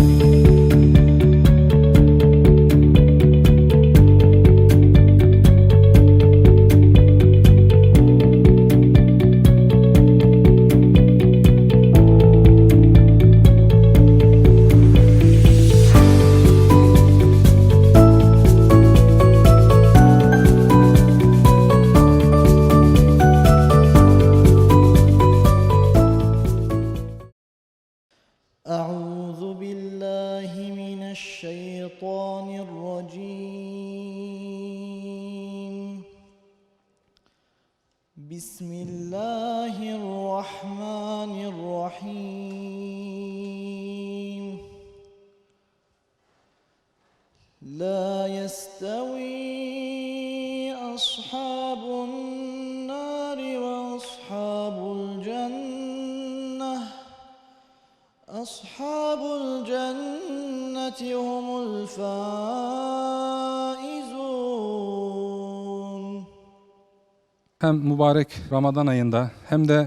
you الله الرحمن الرحيم. لا يستوي أصحاب النار وأصحاب الجنة. أصحاب hem mübarek Ramazan ayında hem de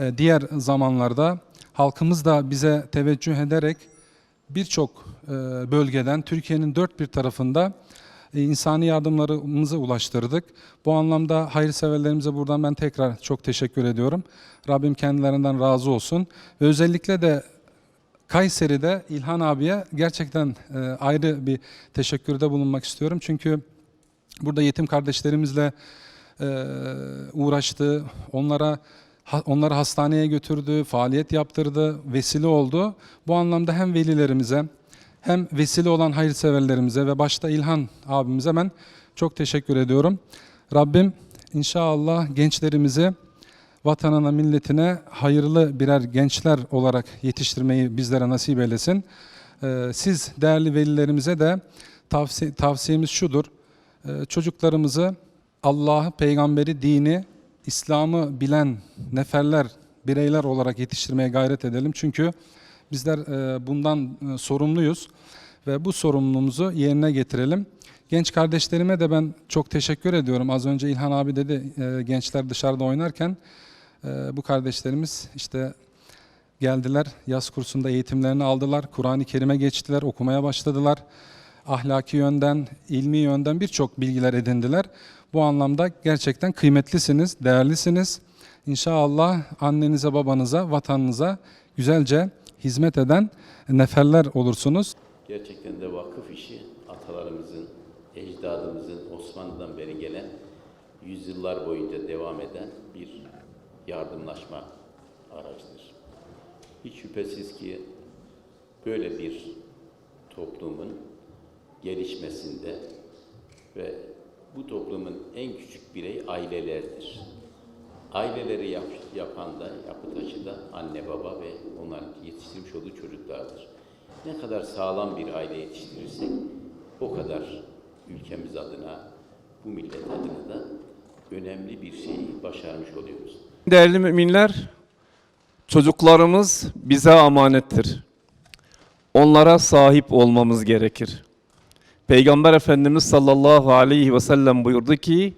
e, diğer zamanlarda halkımız da bize teveccüh ederek birçok e, bölgeden Türkiye'nin dört bir tarafında e, insani yardımlarımızı ulaştırdık. Bu anlamda hayırseverlerimize buradan ben tekrar çok teşekkür ediyorum. Rabbim kendilerinden razı olsun. Ve özellikle de Kayseri'de İlhan abiye gerçekten ayrı bir teşekkürde bulunmak istiyorum. Çünkü burada yetim kardeşlerimizle uğraştı. Onlara onları hastaneye götürdü, faaliyet yaptırdı, vesile oldu. Bu anlamda hem velilerimize hem vesile olan hayırseverlerimize ve başta İlhan abimize ben çok teşekkür ediyorum. Rabbim inşallah gençlerimizi vatanına, milletine hayırlı birer gençler olarak yetiştirmeyi bizlere nasip eylesin. Ee, Siz değerli velilerimize de tavsiye, tavsiyemiz şudur. Ee, Çocuklarımızı Allah'ı, peygamberi, dini, İslam'ı bilen neferler, bireyler olarak yetiştirmeye gayret edelim. Çünkü bizler e, bundan e, sorumluyuz ve bu sorumluluğumuzu yerine getirelim. Genç kardeşlerime de ben çok teşekkür ediyorum. Az önce İlhan abi dedi e, gençler dışarıda oynarken bu kardeşlerimiz işte geldiler yaz kursunda eğitimlerini aldılar. Kur'an-ı Kerim'e geçtiler, okumaya başladılar. Ahlaki yönden, ilmi yönden birçok bilgiler edindiler. Bu anlamda gerçekten kıymetlisiniz, değerlisiniz. İnşallah annenize, babanıza, vatanınıza güzelce hizmet eden neferler olursunuz. Gerçekten de vakıf işi atalarımızın, ecdadımızın Osmanlı'dan beri gelen yüzyıllar boyunca devam eden bir yardımlaşma aracıdır. Hiç şüphesiz ki böyle bir toplumun gelişmesinde ve bu toplumun en küçük birey ailelerdir. Aileleri yap, yapan da, yapı taşı da anne baba ve onların yetiştirmiş olduğu çocuklardır. Ne kadar sağlam bir aile yetiştirirsek o kadar ülkemiz adına, bu millet adına da önemli bir şeyi başarmış oluyoruz. Değerli müminler, çocuklarımız bize amanettir. Onlara sahip olmamız gerekir. Peygamber Efendimiz sallallahu aleyhi ve sellem buyurdu ki,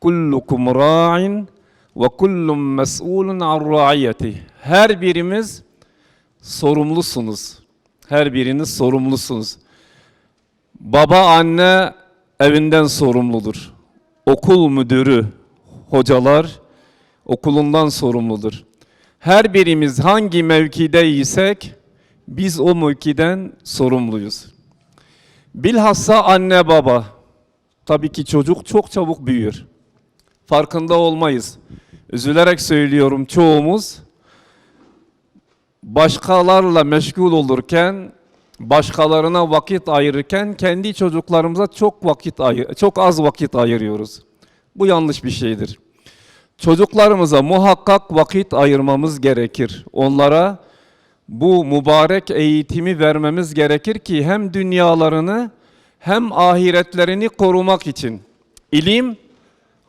kullukum ra'in ve kullum mes'ulun an ra'iyeti. Her birimiz sorumlusunuz. Her biriniz sorumlusunuz. Baba anne evinden sorumludur. Okul müdürü, hocalar okulundan sorumludur. Her birimiz hangi mevkideysek biz o mevkiden sorumluyuz. Bilhassa anne baba. Tabii ki çocuk çok çabuk büyür. Farkında olmayız. Üzülerek söylüyorum çoğumuz başkalarla meşgul olurken, başkalarına vakit ayırırken kendi çocuklarımıza çok vakit ayır, çok az vakit ayırıyoruz. Bu yanlış bir şeydir. Çocuklarımıza muhakkak vakit ayırmamız gerekir. Onlara bu mübarek eğitimi vermemiz gerekir ki hem dünyalarını hem ahiretlerini korumak için. İlim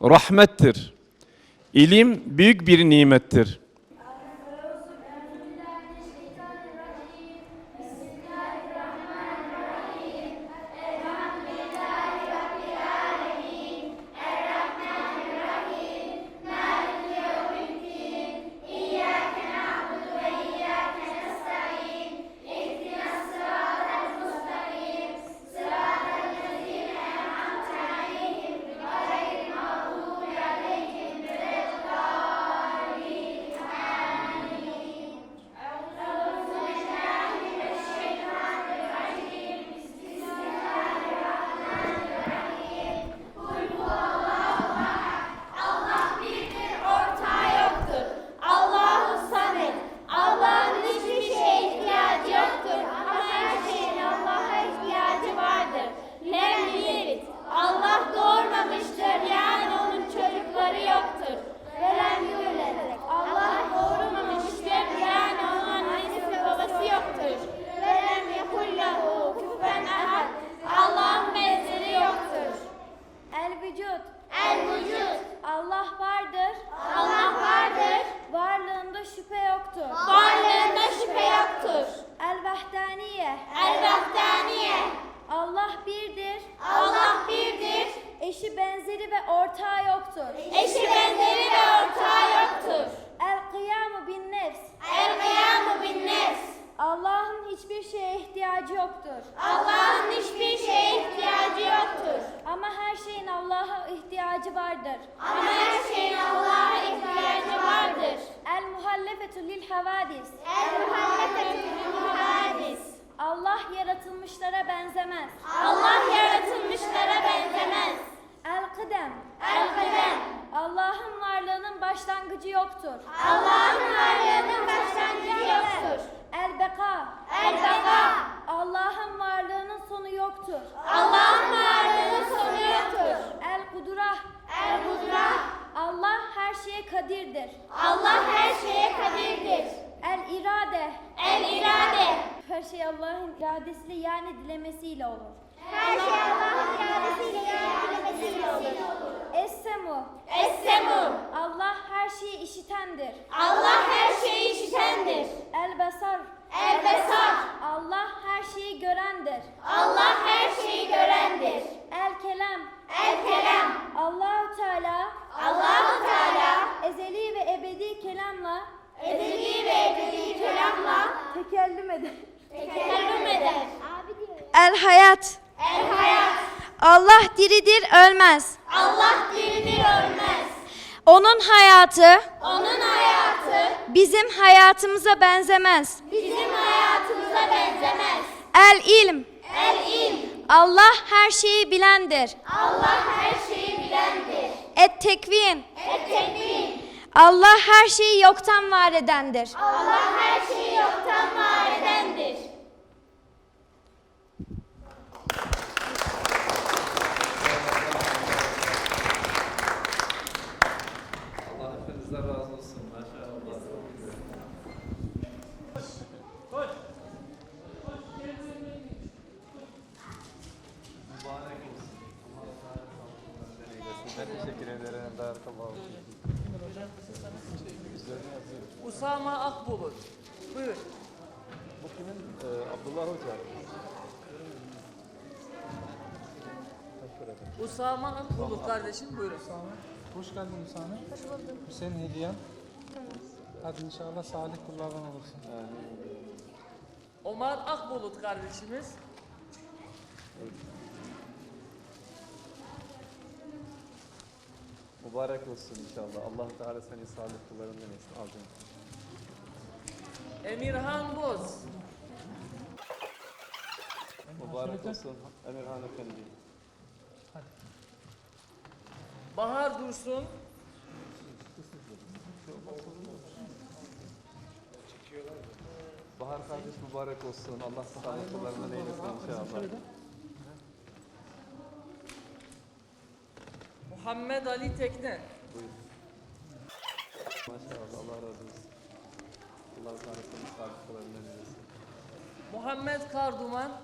rahmettir. İlim büyük bir nimettir. Benzeri ve ortağı yoktur. Eşi benzeri ve ortağı yoktur. El kıyamu bin nefs. El kıyamu bin nefs. Allah'ın hiçbir şeye ihtiyacı yoktur. Allah'ın hiçbir şeye ihtiyacı yoktur. Ama her şeyin Allah'a ihtiyacı vardır. Ama her şeyin Allah'a ihtiyacı vardır. El muhallefetü lil havadis. El muhabbetül muhadis. Allah yaratılmışlara benzemez. Allah yaratılmışlara benzemez. El kıdem. El kıdem. Allah'ın varlığının başlangıcı yoktur. Allah'ın varlığının başlangıcı yoktur. El beka. El beka. Allah'ın varlığının sonu yoktur. Allah'ın varlığının sonu yoktur. El kudura. El kudra. Allah her şeye kadirdir. Allah her şeye kadirdir. El irade. El irade. Her şey Allah'ın iradesiyle yani dilemesiyle olur. Her şey Allah'ın iradesiyle iradesiyle olur. Es-semu. Es-semu. Allah her şeyi işitendir. Allah her şeyi işitendir. El basar. El besar. Allah her şeyi görendir. Allah her şeyi görendir. El kelam. El kelam. Allahu Teala Allahu Teala ezeli ve ebedi kelamla ezeli ve ebedi kelamla tekellüm eder. tekellüm eder. El hayat. El hayat. Allah diridir, ölmez. Allah diridir ölmez. Onun hayatı Onun hayatı bizim hayatımıza benzemez. bizim hayatımıza benzemez. El ilm. El ilm. Allah her şeyi bilendir. Allah her şeyi bilendir. Et tekvin. Et tekvin. Allah her şeyi yoktan var edendir. Allah her şeyi yoktan var edendir. Allah hepinizden razı olsun. Maşallah. Mübarek olsun. Allah razı olsun. Ben teşekkür ederim. Barakallahu fikum. Usama Akbulut. Buyur. Bu kimin? Ee, Abdullah Hoca. Usama Akbulut kardeşim buyurun. Hoş geldin Hüsame. Hoş buldum. Bu senin hediyen. Hadi inşallah salih kullardan olursun. Omar Akbulut kardeşimiz. Mübarek olsun inşallah. Allah Teala seni salih kullarından etsin. Al canım. Emirhan Boz. Mübarek olsun Emirhan Efendi. Bahar Dursun. Bahar kardeş mübarek olsun. Allah salih kullarından eylesin inşallah. Muhammed Ali Tekne. Maşallah Allah razı olsun. Allah salih kullarından eylesin. Muhammed Karduman.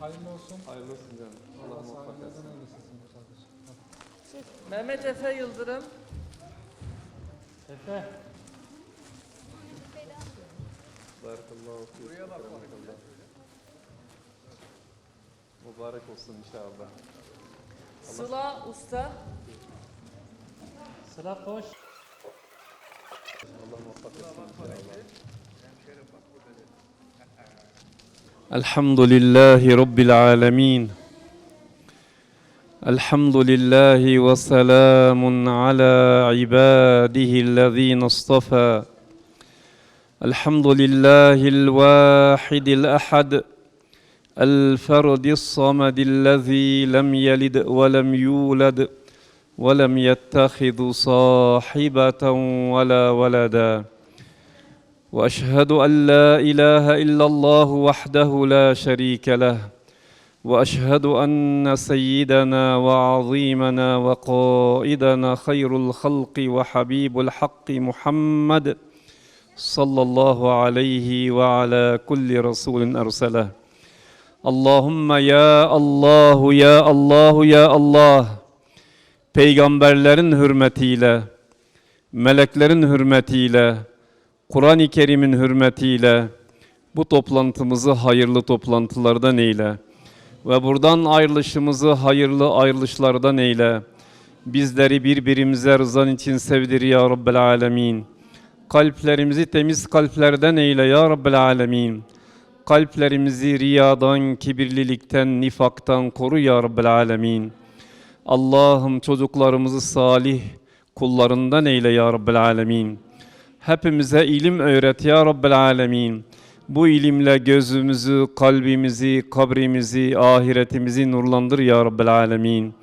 Hayırlı olsun. Hayırlı olsun canım. Allah muvaffak etsin. Mehmet Efe Yıldırım. Barakallahu fiyik. Barakallah. Mübarek olsun inşallah. Sıla Usta. Allah muvaffak etsin inşallah. الحمد لله رب العالمين الحمد لله وسلام على عباده الذين اصطفى الحمد لله الواحد الأحد الفرد الصمد الذي لم يلد ولم يولد ولم يتخذ صاحبة ولا ولدا. وأشهد أن لا إله إلا الله وحده لا شريك له. وأشهد أن سيدنا وعظيمنا وقائدنا خير الخلق وحبيب الحق محمد صلى الله عليه وعلى كل رسول أرسله. Allahümme ya Allahu ya Allahu ya Allah peygamberlerin hürmetiyle meleklerin hürmetiyle Kur'an-ı Kerim'in hürmetiyle bu toplantımızı hayırlı toplantılardan eyle ve buradan ayrılışımızı hayırlı ayrılışlardan eyle. Bizleri birbirimize rızan için sevdir ya Rabbel Alemin. Kalplerimizi temiz kalplerden eyle ya Rabbel Alemin. Kalplerimizi riyadan, kibirlilikten, nifaktan koru ya Rabbel Alemin. Allah'ım çocuklarımızı salih kullarından eyle ya Rabbel Alemin. Hepimize ilim öğret ya Rabbel Alemin. Bu ilimle gözümüzü, kalbimizi, kabrimizi, ahiretimizi nurlandır ya Rabbel Alemin.